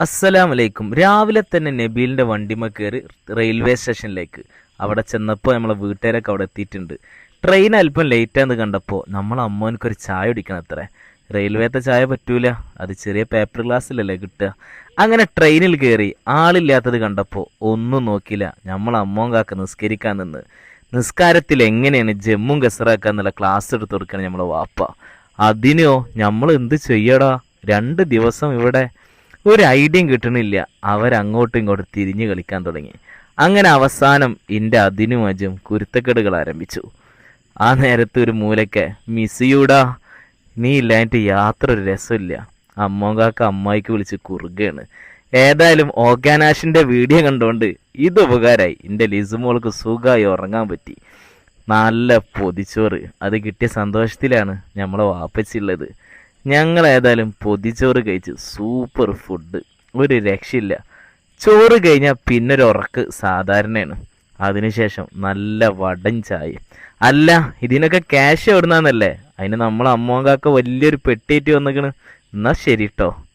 അസ്സലാം വലൈക്കും രാവിലെ തന്നെ നബീലിന്റെ വണ്ടിമ കയറി റെയിൽവേ സ്റ്റേഷനിലേക്ക്. അവിടെ ചെന്നപ്പോൾ നമ്മളെ വീട്ടുകാരൊക്കെ അവിടെ എത്തിയിട്ടുണ്ട്. ട്രെയിൻ അല്പം ലേറ്റാന്ന് കണ്ടപ്പോൾ നമ്മൾ അമ്മോനക്കൊരു ചായ കുടിക്കണം അത്രേ റെയിൽവേത്തെ ചായ പറ്റൂല. അത് ചെറിയ പേപ്പർ ഗ്ലാസ്സിലല്ലേ കിട്ടുക. അങ്ങനെ ട്രെയിനിൽ കയറി ആളില്ലാത്തത് കണ്ടപ്പോൾ ഒന്നും നോക്കില്ല നമ്മൾ അമ്മോൻ കാക്ക നിസ്കരിക്കാൻ നിന്ന്. നിസ്കാരത്തിൽ എങ്ങനെയാണ് ജമ്മും കസറാക്കുക എന്നുള്ള ക്ലാസ് എടുത്ത് കൊടുക്കണം നമ്മളെ വാപ്പ. അതിനോ നമ്മൾ എന്ത് ചെയ്യടാ? രണ്ട് ദിവസം ഇവിടെ ഒരു ഐഡിയയും കിട്ടണില്ല. അവരങ്ങോട്ടും ഇങ്ങോട്ടും തിരിഞ്ഞു കളിക്കാൻ തുടങ്ങി. അങ്ങനെ അവസാനം എന്റെ അതിനും അജും കുരുത്തക്കേടുകൾ ആരംഭിച്ചു. ആ നേരത്തെ ഒരു മൂലക്കെ മിസ്സിയൂടാ നീ ഇല്ലായിട്ട് യാത്ര ഒരു രസമില്ല. അമ്മോങ്കാക്ക അമ്മായിക്ക് വിളിച്ച് കുറുകയാണ്. ഏതായാലും ഓർഗാനാഷിന്റെ വീഡിയോ കണ്ടുകൊണ്ട് ഇത് ഉപകാരമായി എന്റെ ലിസുമോൾക്ക് സുഖമായി ഉറങ്ങാൻ പറ്റി. നല്ല പൊതിച്ചോറ്. അത് കിട്ടിയ സന്തോഷത്തിലാണ് നമ്മളെ വാപ്പച്ചുള്ളത് ഞങ്ങൾ ഏതായാലും പൊതിച്ചോറ് കഴിച്ച് സൂപ്പർ ഫുഡ് ഒരു രക്ഷയില്ല. ചോറ് കഴിഞ്ഞാൽ പിന്നൊരു ഉറക്ക് സാധാരണയാണ്. അതിനുശേഷം നല്ല വടൻ ചായ. അല്ല ഇതിനൊക്കെ ക്യാഷ് എവിടുന്നാന്നല്ലേ? അതിന് നമ്മളെ അമ്മോങ്കാക്ക വലിയൊരു പെട്ടിയിട്ട് വന്നിക്കണ്. എന്നാ ശരി കേട്ടോ